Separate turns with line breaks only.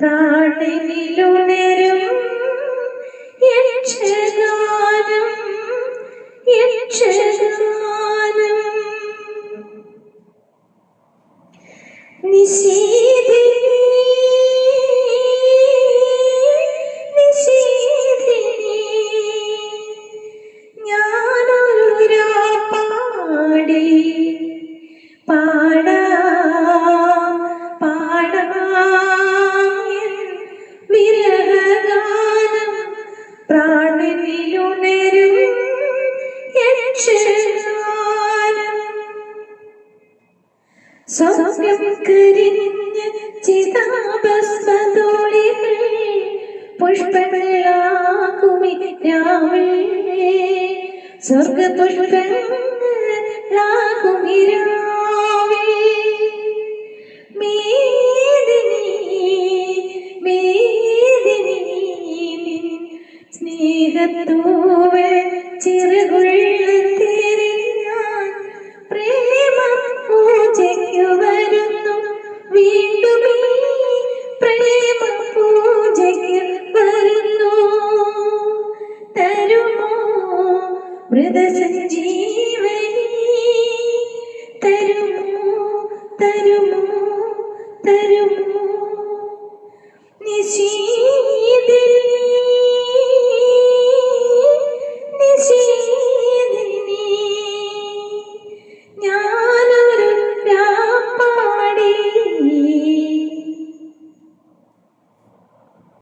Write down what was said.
പ്രാണനിലുണരും. യക്ഷഗാനം സ്വപ്നം കരിഞ്ഞ ചിതാഭസ്മതോളികൾ പുഷ്പങ്ങളാകുമി രാവേ സ്വർഗ പുഷ്പങ്ങളാകുമി രാവേ സ്നേഹത്തൂവൽ ചിറകുള്ള തേരിൽ ഞാൻ പ്രേമ പൂജയ്ക്ക് വരുന്നു. വീണ്ടും പ്രേമ പൂജയ്ക്ക് വരുന്നു. തരുമോ മൃതസഞ്ജീവനി? തരുമോ തരുമോ തരുമോ?